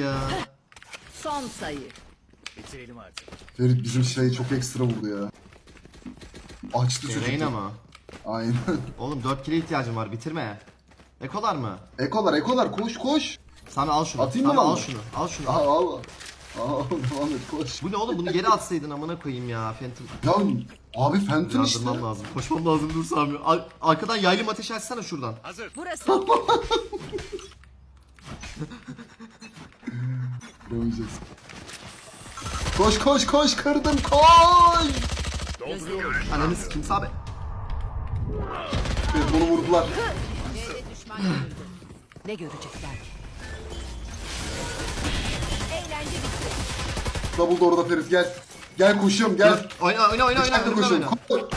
ya. Son sayı. Bitirelim artık. Ferit bizim şey çok ekstra vurdu ya. Açtı çocuk. Reyna mı? Aynen. Oğlum 4 kilo ihtiyacım var bitirme. Ekolar mı? Ekolar ekolar koş koş. Sana al şunu. Atayım mı Sana al şunu. Al şunu. Aha al. Al devam et koş. Bu ne oğlum bunu geri atsaydın amına koyayım ya Phantom. Ya abi Phantom işte. Yardırmam lazım. Koşmam lazım dur Sami. Ar- arkadan yaylım ateş açsana şuradan. Hazır. Burası. Döveceksin. Koş koş koş kırdım koş. Ananı sikim Sami. Evet, bunu vurdular. B'de düşman görüldü. Ne görecekler ki? Eğlence bitti. Double orada Ferit gel. Gel koşuyorum gel. Oyna oyna oyna oyna. Şapka oyna, koşuyorum. oyna. Koş.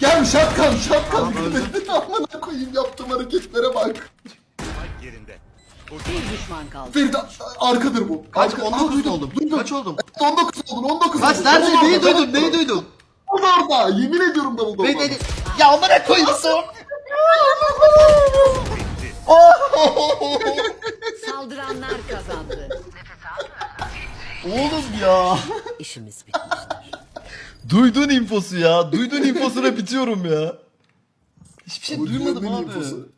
Gel şapkan şapkan. Tamam, öldüm. Amına koyayım yaptığım hareketlere bak. Spike yerinde. Bir düşman kaldı. Ferit a- arkadır bu. Kaç? Arka- 19 Aa, duydum, oldum. duydum. Kaç oldum? 19 oldun 19 Kaç oldun. nerede? Double Neyi orada, duydun? double Neyi duydun? Double orada. Yemin ediyorum double orada. neyi? Ya amına koyayım. Saldıranlar kazandı. Oğlum ya. İşimiz bitmiştir. Duydun infosu ya. Duydun infosuna bitiyorum ya. Hiçbir şey duymadım abi. infosu.